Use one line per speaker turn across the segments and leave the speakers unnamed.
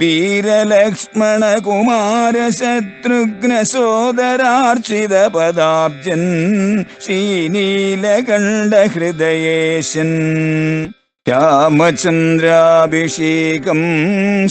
വീരലക്ഷ്മണ കുമാര ശത്രുഘ്ന സോദരാർച്ചിത പദാബ്ജൻ ശ്രീനീലകണ്ഠ ഹൃദയേശൻ രാമചന്ദ്രാഭിഷേകം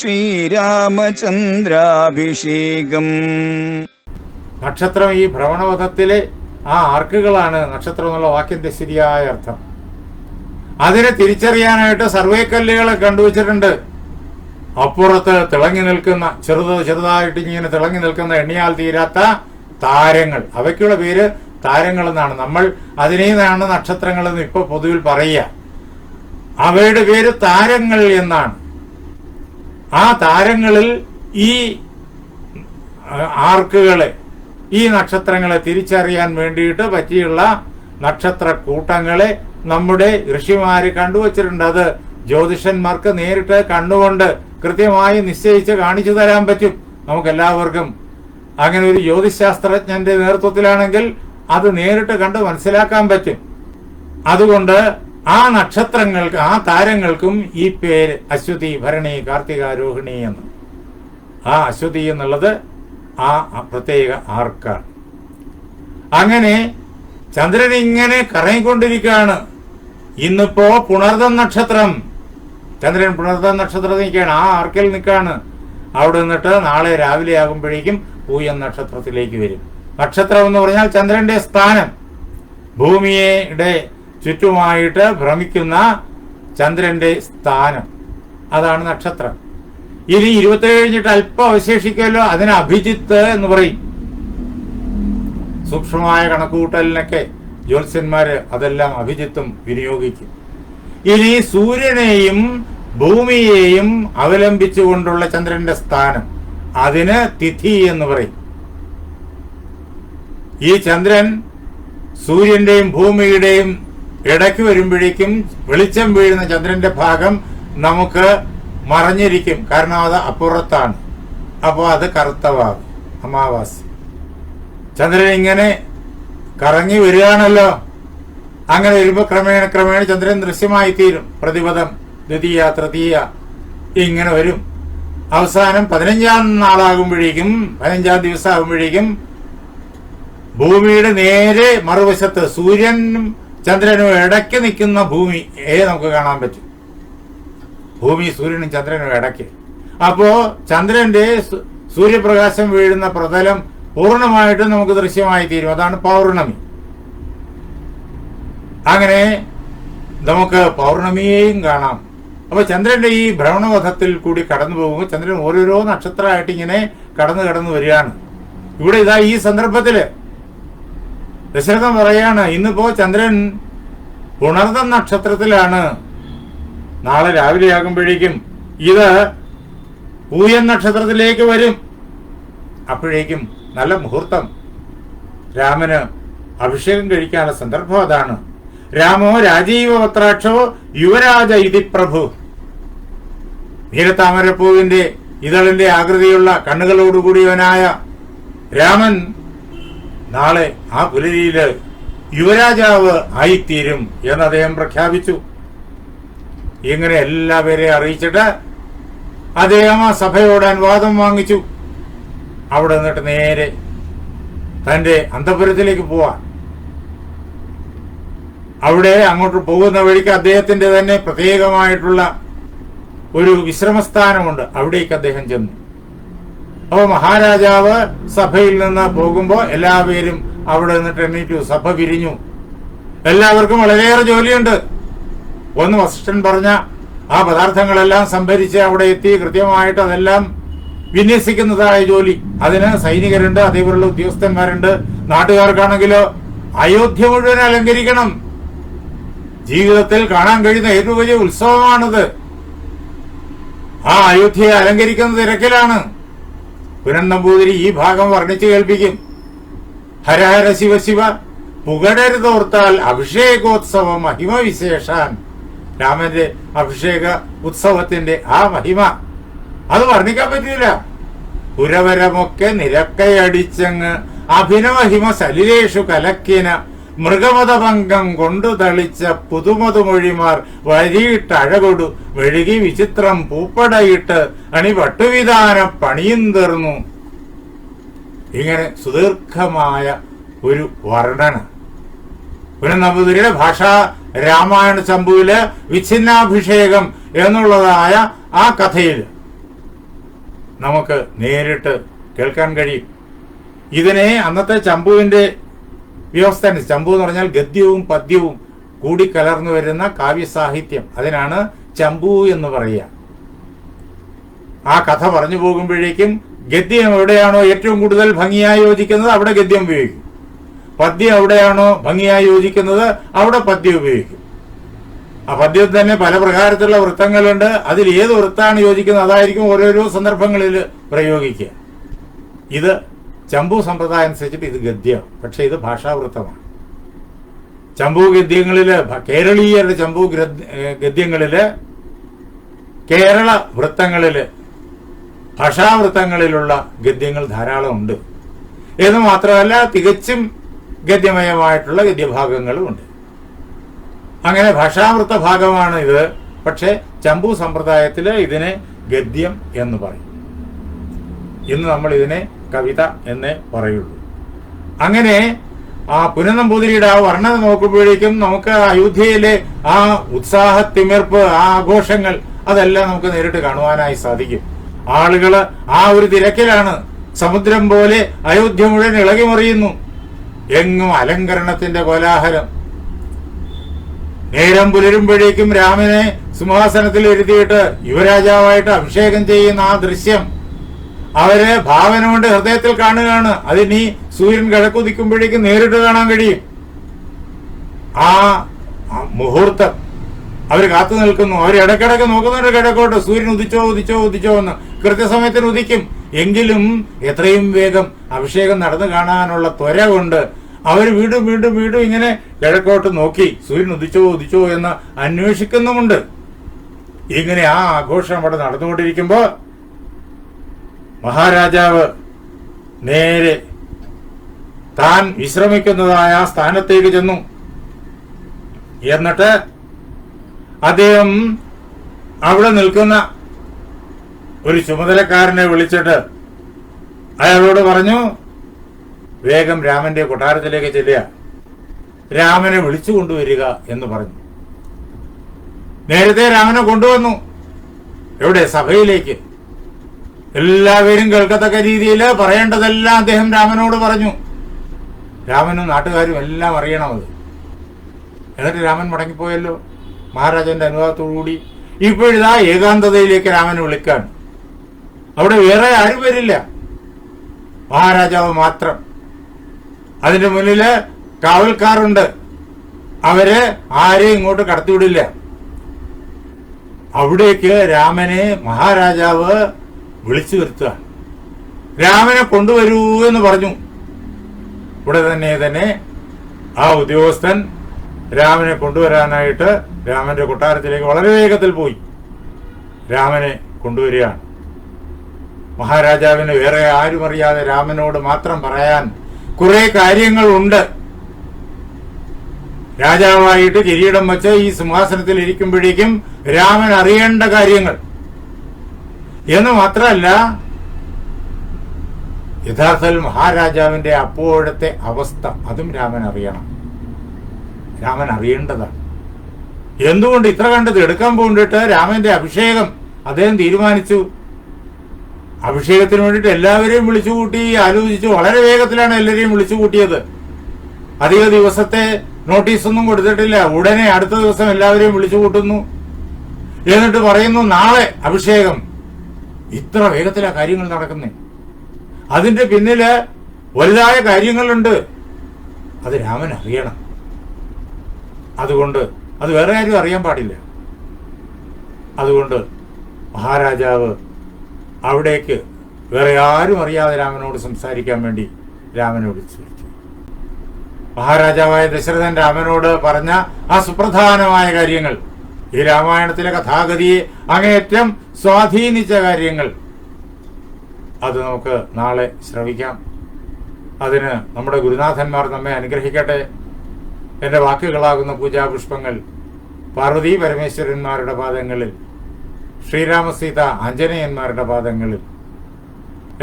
ശ്രീരാമചന്ദ്രാഭിഷേകം.
നക്ഷത്രം ഈ ഭ്രമണപഥത്തിലെ ആ ആർക്കുകളാണ് നക്ഷത്രം എന്നുള്ള വാക്കിന്റെ ശരിയായ അർത്ഥം. അതിനെ തിരിച്ചറിയാനായിട്ട് സർവേ കല്ലുകളെ കണ്ടുവച്ചിട്ടുണ്ട്. അപ്പുറത്ത് തിളങ്ങി നിൽക്കുന്ന ചെറുത് ചെറുതായിട്ട് ഇങ്ങനെ തിളങ്ങി നിൽക്കുന്ന എണ്ണിയാൽ തീരാത്ത താരങ്ങൾ. അവയ്ക്കുള്ള പേര് താരങ്ങൾ എന്നാണ് നമ്മൾ അതിനെയാണ് നക്ഷത്രങ്ങൾ എന്ന് ഇപ്പൊ പൊതുവിൽ പറയുക. അവയുടെ പേര് താരങ്ങൾ എന്നാണ്. ആ താരങ്ങളിൽ ഈ ആർക്കുകളെ ഈ നക്ഷത്രങ്ങളെ തിരിച്ചറിയാൻ വേണ്ടിയിട്ട് പറ്റിയുള്ള നക്ഷത്ര കൂട്ടങ്ങളെ നമ്മുടെ ഋഷിമാര് കണ്ടുവച്ചിട്ടുണ്ട്. അത് ജ്യോതിഷന്മാർക്ക് നേരിട്ട് കണ്ടുകൊണ്ട് കൃത്യമായി നിശ്ചയിച്ച് കാണിച്ചു തരാൻ പറ്റും. നമുക്ക് എല്ലാവർക്കും അങ്ങനെ ഒരു ജ്യോതിശാസ്ത്രജ്ഞന്റെ നേതൃത്വത്തിലാണെങ്കിൽ അത് നേരിട്ട് കണ്ട് മനസ്സിലാക്കാൻ പറ്റും. അതുകൊണ്ട് ആ നക്ഷത്രങ്ങൾക്ക് ആ താരങ്ങൾക്കും ഈ പേര് അശ്വതി ഭരണി കാർത്തിക രോഹിണി എന്ന്. ആ അശ്വതി എന്നുള്ളത് ആ പ്രത്യേക ആർക്കാണ്. അങ്ങനെ ചന്ദ്രൻ ഇങ്ങനെ കറങ്ങിക്കൊണ്ടിരിക്കുകയാണ്. ഇന്നിപ്പോ പുണർദം നക്ഷത്രം. ചന്ദ്രൻ പുണർത്ത നക്ഷത്രത്തിൽ നിൽക്കുകയാണ് ആ ആർക്കിൽ നിൽക്കുകയാണ്. അവിടെ നിന്നിട്ട് നാളെ രാവിലെ ആകുമ്പോഴേക്കും പൂയൻ നക്ഷത്രത്തിലേക്ക് വരും. നക്ഷത്രം എന്ന് പറഞ്ഞാൽ ചന്ദ്രന്റെ സ്ഥാനം. ഭൂമിയുടെ ചുറ്റുമായിട്ട് ഭ്രമിക്കുന്ന ചന്ദ്രന്റെ സ്ഥാനം. അതാണ് നക്ഷത്രം. ഇനി ഇരുപത്തേഴ് കഴിഞ്ഞിട്ട് അല്പം അവശേഷിക്കുമല്ലോ. അതിന് അഭിജിത്ത് എന്ന് പറയും. സൂക്ഷ്മമായ കണക്കുകൂട്ടലിനൊക്കെ ജ്യോത്സ്യന്മാര് അതെല്ലാം അഭിജിത്തും വിനിയോഗിക്കും. ഇനി സൂര്യനെയും ഭൂമിയെയും അവലംബിച്ചുകൊണ്ടുള്ള ചന്ദ്രന്റെ സ്ഥാനം. അതിന് തിഥി എന്ന് പറയും. ഈ ചന്ദ്രൻ സൂര്യന്റെയും ഭൂമിയുടെയും ഇടയ്ക്ക് വരുമ്പോഴേക്കും വെളിച്ചം വീഴുന്ന ചന്ദ്രന്റെ ഭാഗം നമുക്ക് മറഞ്ഞിരിക്കും. കാരണം അത് അപ്പുറത്താണ്. അപ്പോൾ അത് കറുത്തവാകും അമാവാസി. ചന്ദ്രൻ ഇങ്ങനെ കറങ്ങി വരികയാണല്ലോ. അങ്ങനെ വരുമ്പോൾ ക്രമേണ ക്രമേണ ചന്ദ്രൻ ദൃശ്യമായി തീരും പ്രതിപദം. ദ്വിതീയ തൃതീയ ഇങ്ങനെ വരും. അവസാനം പതിനഞ്ചാം നാളാകുമ്പോഴേക്കും പതിനഞ്ചാം ദിവസം ആകുമ്പോഴേക്കും ഭൂമിയുടെ നേരെ മറുവശത്ത് സൂര്യനും ചന്ദ്രനും ഇടയ്ക്ക് നിൽക്കുന്ന ഭൂമി ഏ നമുക്ക് കാണാൻ പറ്റും. ഭൂമി സൂര്യനും ചന്ദ്രനും ഇടയ്ക്ക്. അപ്പോ ചന്ദ്രന്റെ സൂര്യപ്രകാശം വീഴുന്ന പ്രതലം പൂർണമായിട്ടും നമുക്ക് ദൃശ്യമായി തീരും. അതാണ് പൗർണമി. അങ്ങനെ നമുക്ക് പൗർണമിയെയും കാണാം. അപ്പൊ ചന്ദ്രന്റെ ഈ ഭ്രമണപഥത്തിൽ കൂടി കടന്നു പോകുമ്പോൾ ചന്ദ്രൻ ഓരോരോ നക്ഷത്രമായിട്ട് ഇങ്ങനെ കടന്നു കടന്നു വരികയാണ്. ഇവിടെ ഇതാ ഈ സന്ദർഭത്തിൽ ദശരഥൻ പറയാണ് ഇന്നിപ്പോ ചന്ദ്രൻ ഉണർന്ന നക്ഷത്രത്തിലാണ്. നാളെ രാവിലെ ആകുമ്പോഴേക്കും ഇത് പൂയൻ നക്ഷത്രത്തിലേക്ക് വരും. അപ്പോഴേക്കും നല്ല മുഹൂർത്തം. രാമന് അഭിഷേകം കഴിക്കാനുള്ള സന്ദർഭം അതാണ്. രാമോ രാജീവ പത്രാക്ഷോ യുവരാജ ഇതി പ്രഭു. നീലത്താമരപ്പൂവിന്റെ ഇതളിന്റെ ആകൃതിയുള്ള കണ്ണുകളോടുകൂടിയവനായ രാമൻ നാളെ ആ പുലരിയിൽ യുവരാജാവ് ആയിത്തീരും എന്ന് അദ്ദേഹം പ്രഖ്യാപിച്ചു. ഇങ്ങനെ എല്ലാവരെയും അറിയിച്ചിട്ട് അദ്ദേഹം ആ സഭയോട് അനുവാദം വാങ്ങിച്ചു. അവിടെ നിന്നിട്ട് നേരെ തന്റെ അന്തപുരത്തിലേക്ക് പോവാൻ. അവിടെ അങ്ങോട്ട് പോകുന്ന വഴിക്ക് അദ്ദേഹത്തിന്റെ തന്നെ പ്രത്യേകമായിട്ടുള്ള ഒരു വിശ്രമസ്ഥാനമുണ്ട്. അവിടേക്ക് അദ്ദേഹം ചെന്നു. അപ്പൊ മഹാരാജാവ് സഭയിൽ നിന്ന് പോകുമ്പോൾ എല്ലാവരും അവിടെ നിന്നിട്ട് എണ്ണീറ്റു സഭ പിരിഞ്ഞു എല്ലാവർക്കും വളരെയേറെ ജോലിയുണ്ട്. ഒന്ന് വസിഷ്ഠൻ പറഞ്ഞ ആ പദാർത്ഥങ്ങളെല്ലാം സംഭരിച്ച് അവിടെ എത്തി. കൃത്യമായിട്ട് അതെല്ലാം വിന്യസിക്കുന്നതായ ജോലി. അതിന് സൈനികരുണ്ട് അതേപോലുള്ള ഉദ്യോഗസ്ഥന്മാരുണ്ട്. നാട്ടുകാർക്കാണെങ്കിലോ അയോധ്യ മുഴുവൻ അലങ്കരിക്കണം. ജീവിതത്തിൽ കാണാൻ കഴിയുന്ന ഏറ്റവും വലിയ ഉത്സവമാണിത്? ആ അയോധ്യയെ അലങ്കരിക്കുന്ന തിരക്കിലാണ്. പുനൻ ഈ ഭാഗം വർണിച്ചു കേൾപ്പിക്കും. ഹരഹര ശിവ ശിവ പുകഴരുതോർത്താൽ അഭിഷേകോത്സവ മഹിമ വിശേഷാൻ. രാമന്റെ അഭിഷേക ഉത്സവത്തിന്റെ ആ മഹിമ. അത് വർണിക്കാൻ പറ്റില്ല. പുരവരമൊക്കെ നിരക്കയടിച്ചങ്ങ് അഭിനവഹിമ സലിലേഷു കലക്കിന മൃഗമതഭംഗം കൊണ്ടു തളിച്ച പുതുമതുമൊഴിമാർ വഴിയിട്ട് അഴകൊടു മെഴുകി വിചിത്രം പൂപ്പടയിട്ട് അണി പട്ടുവിധാനം പണിയും തീർന്നു. ഇങ്ങനെ സുദീർഘമായ ഒരു വർണന. പിന്നെ നമ്പൂതിരിയുടെ ഭാഷ രാമായണ ചമ്പുവിൽ വിച്ഛിന്നാഭിഷേകം എന്നുള്ളതായ ആ കഥയിൽ നമുക്ക് നേരിട്ട് കേൾക്കാൻ കഴിയും. ഇതിനെ അന്നത്തെ ചമ്പുവിന്റെ വ്യവസ്ഥ അനുസരിച്ച് ചമ്പു എന്ന് പറഞ്ഞാൽ ഗദ്യവും പദ്യവും കൂടി കലർന്നു വരുന്ന കാവ്യസാഹിത്യം. അതിനാണ് ചമ്പു എന്ന് പറയുക. ആ കഥ പറഞ്ഞു പോകുമ്പോഴേക്കും ഗദ്യം എവിടെയാണോ ഏറ്റവും കൂടുതൽ ഭംഗിയായി യോജിക്കുന്നത് അവിടെ ഗദ്യം ഉപയോഗിക്കും. പദ്യം എവിടെയാണോ ഭംഗിയായി യോജിക്കുന്നത് അവിടെ പദ്യം ഉപയോഗിക്കും. ആ പദ്യത്തിൽ തന്നെ പല പ്രകാരത്തിലുള്ള വൃത്തങ്ങളുണ്ട്. അതിൽ ഏത് വൃത്താണ് യോജിക്കുന്നത് അതായിരിക്കും ഓരോരോ സന്ദർഭങ്ങളിൽ പ്രയോഗിക്കുക. ഇത് ചമ്പു സമ്പ്രദായം അനുസരിച്ചിട്ട് ഇത് ഗദ്യം പക്ഷെ ഇത് ഭാഷാവൃത്തമാണ്. ചമ്പു ഗദ്യങ്ങളിൽ കേരളീയരുടെ ചമ്പു ഗദ്യങ്ങളിൽ കേരള വൃത്തങ്ങളിൽ ഭാഷാവൃത്തങ്ങളിലുള്ള ഗദ്യങ്ങൾ ധാരാളമുണ്ട് എന്ന് മാത്രമല്ല തികച്ചും ഗദ്യമയമായിട്ടുള്ള ഗദ്യഭാഗങ്ങളും ഉണ്ട്. അങ്ങനെ ഭാഷാവൃത്ത ഭാഗമാണ് ഇത്. പക്ഷെ ചമ്പു സമ്പ്രദായത്തിൽ ഇതിനെ ഗദ്യം എന്ന് പറയും. ഇന്ന് നമ്മൾ ഇതിനെ കവിത എന്നേ പറയുള്ളൂ. അങ്ങനെ ആ പുനനമ്പൂതിരിയുടെ ആ വർണത നോക്കുമ്പോഴേക്കും നമുക്ക് അയോധ്യയിലെ ആ ഉത്സാഹ തിമിർപ്പ് ആ ആഘോഷങ്ങൾ അതെല്ലാം നമുക്ക് നേരിട്ട് കാണുവാനായി സാധിക്കും. ആളുകൾ ആ ഒരു തിരക്കിലാണ്. സമുദ്രം പോലെ അയോധ്യ മുഴുവൻ ഇളകി മറിയുന്നു എങ്ങും അലങ്കരണത്തിന്റെ കോലാഹലം. നേരം പുലരുമ്പോഴേക്കും രാമനെ സിംഹാസനത്തിൽ എഴുതിയിട്ട് യുവരാജാവായിട്ട് അഭിഷേകം ചെയ്യുന്ന ആ ദൃശ്യം അവരെ ഭാവന കൊണ്ട് ഹൃദയത്തിൽ കാണുകയാണ്. അതിനി സൂര്യൻ കിഴക്കുതിക്കുമ്പോഴേക്കും നേരിട്ട് കാണാൻ കഴിയും. ആ മുഹൂർത്തം. അവർ കാത്തു നിൽക്കുന്നു. അവർ ഇടക്കിടക്ക് നോക്കുന്നുണ്ട് കിഴക്കോട്ട് സൂര്യൻ ഉദിച്ചോ ഉദിച്ചോ ഉദിച്ചോ എന്ന് കൃത്യസമയത്തിന് ഉദിക്കും. എങ്കിലും എത്രയും വേഗം അഭിഷേകം നടന്നു കാണാനുള്ള ത്വര കൊണ്ട് അവർ വീണ്ടും വീണ്ടും വീണ്ടും ഇങ്ങനെ കിഴക്കോട്ട് നോക്കി. സൂര്യൻ ഉദിച്ചോ ഉദിച്ചോ എന്ന് അന്വേഷിക്കുന്നുമുണ്ട്. ഇങ്ങനെ ആ ആഘോഷം അവിടെ നടന്നുകൊണ്ടിരിക്കുമ്പോ മഹാരാജാവ് നേരെ താൻ വിശ്രമിക്കുന്നതായ ആ സ്ഥാനത്തേക്ക് ചെന്നു. എന്നിട്ട് അദ്ദേഹം അവിടെ നിൽക്കുന്ന ഒരു ചുമതലക്കാരനെ വിളിച്ചിട്ട് അയാളോട് പറഞ്ഞു വേഗം രാമന്റെ കൊട്ടാരത്തിലേക്ക് ചെല്ലുക. രാമനെ വിളിച്ചു കൊണ്ടുവരിക എന്ന് പറഞ്ഞു. നേരത്തെ രാമനെ കൊണ്ടുവന്നു. എവിടെ? സഭയിലേക്ക്. എല്ലാവരും കേൾക്കത്തക്ക രീതിയിൽ പറയേണ്ടതെല്ലാം അദ്ദേഹം രാമനോട് പറഞ്ഞു. രാമനും നാട്ടുകാരും എല്ലാം അറിയണം അത്. എന്നിട്ട് രാമൻ മടങ്ങിപ്പോയല്ലോ. മഹാരാജന്റെ അനുവാദത്തോടുകൂടി ഇപ്പോഴിതാ ഏകാന്തതയിലേക്ക് രാമനെ വിളിക്കാൻ അവിടെ വേറെ ആരും വരില്ല. മഹാരാജാവ് മാത്രം. അതിന്റെ മുന്നിൽ കാവൽക്കാരുണ്ട്. അവർ ആരെയും ഇങ്ങോട്ട് കടത്തിവിടില്ല. അവിടേക്ക് രാമനെ മഹാരാജാവ് വിളിച്ചു വരുത്തുക. രാമനെ കൊണ്ടുവരൂ എന്ന് പറഞ്ഞു. ഇവിടെ തന്നെ തന്നെ ആ ഉദ്യോഗസ്ഥൻ രാമനെ കൊണ്ടുവരാനായിട്ട് രാമന്റെ കൊട്ടാരത്തിലേക്ക് വളരെ വേഗത്തിൽ പോയി. രാമനെ കൊണ്ടുവരികയാണ്. മഹാരാജാവിന് വേറെ ആരും അറിയാതെ രാമനോട് മാത്രം പറയാൻ കുറെ കാര്യങ്ങളുണ്ട്. രാജാവായിട്ട് കിരീടം വെച്ച് ഈ സിംഹാസനത്തിൽ ഇരിക്കുമ്പോഴേക്കും രാമൻ അറിയേണ്ട കാര്യങ്ങൾ. എന്ന് മാത്രമല്ല യഥാർത്ഥത്തിൽ മഹാരാജാവിന്റെ അപ്പോഴത്തെ അവസ്ഥ അതും രാമൻ അറിയണം. രാമൻ അറിയേണ്ടതാണ്. എന്തുകൊണ്ട് ഇത്ര കണ്ടത്? എടുക്കാൻ പോണ്ടിട്ട് രാമന്റെ അഭിഷേകം അദ്ദേഹം തീരുമാനിച്ചു. അഭിഷേകത്തിന് വേണ്ടിയിട്ട് എല്ലാവരെയും വിളിച്ചുകൂട്ടി ആലോചിച്ചു. വളരെ വേഗത്തിലാണ് എല്ലാവരെയും വിളിച്ചുകൂട്ടിയത്. അധിക ദിവസത്തെ നോട്ടീസൊന്നും കൊടുത്തിട്ടില്ല. ഉടനെ അടുത്ത ദിവസം എല്ലാവരെയും വിളിച്ചുകൂട്ടുന്നു. എന്നിട്ട് പറയുന്നു നാളെ അഭിഷേകം. ഇത്ര വേഗത്തിലാ കാര്യങ്ങൾ നടക്കുന്നത് അതിന്റെ പിന്നിൽ വലുതായ കാര്യങ്ങളുണ്ട്. അത് രാമൻ അറിയണം. അതുകൊണ്ട് അത് വേറെ ആരും അറിയാൻ പാടില്ല. അതുകൊണ്ട് മഹാരാജാവ് അവിടേക്ക് വേറെ ആരും അറിയാതെ രാമനോട് സംസാരിക്കാൻ വേണ്ടി രാമനെ വിളിച്ചു മഹാരാജാവായ ദശരഥൻ രാമനോട് പറഞ്ഞ ആ സുപ്രധാനമായ കാര്യങ്ങൾ ഈ രാമായണത്തിലെ കഥാഗതിയെ അങ്ങേയറ്റം സ്വാധീനിച്ച കാര്യങ്ങൾ. അത് നമുക്ക് നാളെ ശ്രവിക്കാം. അതിന് നമ്മുടെ ഗുരുനാഥന്മാർ നമ്മെ അനുഗ്രഹിക്കട്ടെ. എന്റെ വാക്കുകളാകുന്ന പൂജാപുഷ്പങ്ങൾ പാർവതി പരമേശ്വരന്മാരുടെ പാദങ്ങളിൽ ശ്രീരാമസീത ആഞ്ജനേയന്മാരുടെ പാദങ്ങളിൽ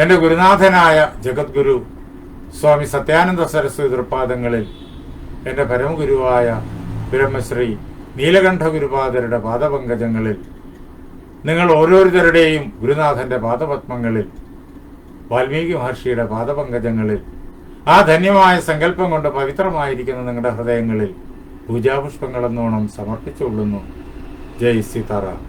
എന്റെ ഗുരുനാഥനായ ജഗദ്ഗുരു സ്വാമി സത്യാനന്ദ സരസ്വതി പാദങ്ങളിൽ എന്റെ പരമഗുരുവായ ബ്രഹ്മശ്രീ നീലകണ്ഠ ഗുരുപാദരുടെ പാദപങ്കജങ്ങളിൽ നിങ്ങൾ ഓരോരുത്തരുടെയും ഗുരുനാഥന്റെ പാദപത്മങ്ങളിൽ വാൽമീകി മഹർഷിയുടെ പാദപങ്കജങ്ങളിൽ ആ ധന്യമായ സങ്കല്പം കൊണ്ട് പവിത്രമായിരിക്കുന്ന നിങ്ങളുടെ ഹൃദയങ്ങളിൽ പൂജാപുഷ്പങ്ങളെന്നോണം സമർപ്പിച്ചുകൊള്ളുന്നു. ജയ് സീതാറാം.